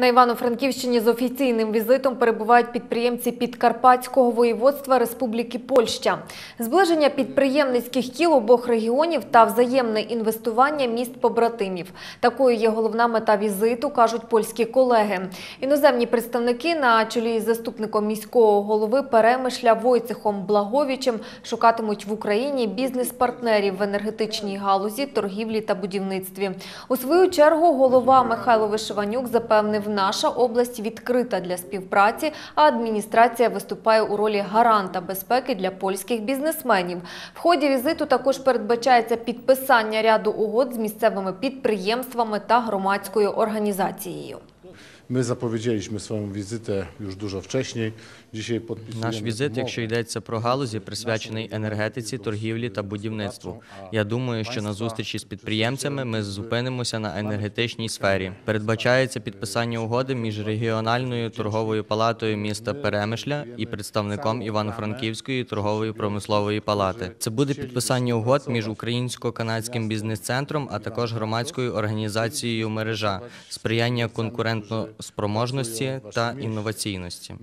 На Івано-Франківщині з офіційним візитом перебувають підприємці Підкарпатського воєводства Республіки Польща. Зближення підприємницьких кіл обох регіонів та взаємне інвестування міст побратимів. Такою є головна мета візиту, кажуть польські колеги. Іноземні представники на чолі із заступником міського голови Перемишля Войцехом Благовічем шукатимуть в Україні бізнес-партнерів в енергетичній галузі, торгівлі та будівництві. У свою чергу голова Михайло Вишиванюк запевнив, наша область відкрита для співпраці, а адміністрація виступає у ролі гаранта безпеки для польських бізнесменів. В ході візиту також передбачається підписання ряду угод з місцевими підприємствами та громадською організацією. My zapowiedzieliśmy swoją wizytę już dużo wcześniej. Dzisiaj Наш візит, якщо йдеться про галузі, присвячений енергетиці, торгівлі та будівництву. Я думаю, що на зустрічі з підприємцями ми зупинимося на енергетичній сфері. Передбачається підписання угоди між регіональною торговою палатою міста Перемишля і представником Івано-Франківської торгової промислової палати. Це буде підписання угод між українсько-канадським бізнес-центром, а також громадською організацією мережа, сприяння конкурентно спроможності та інноваційності.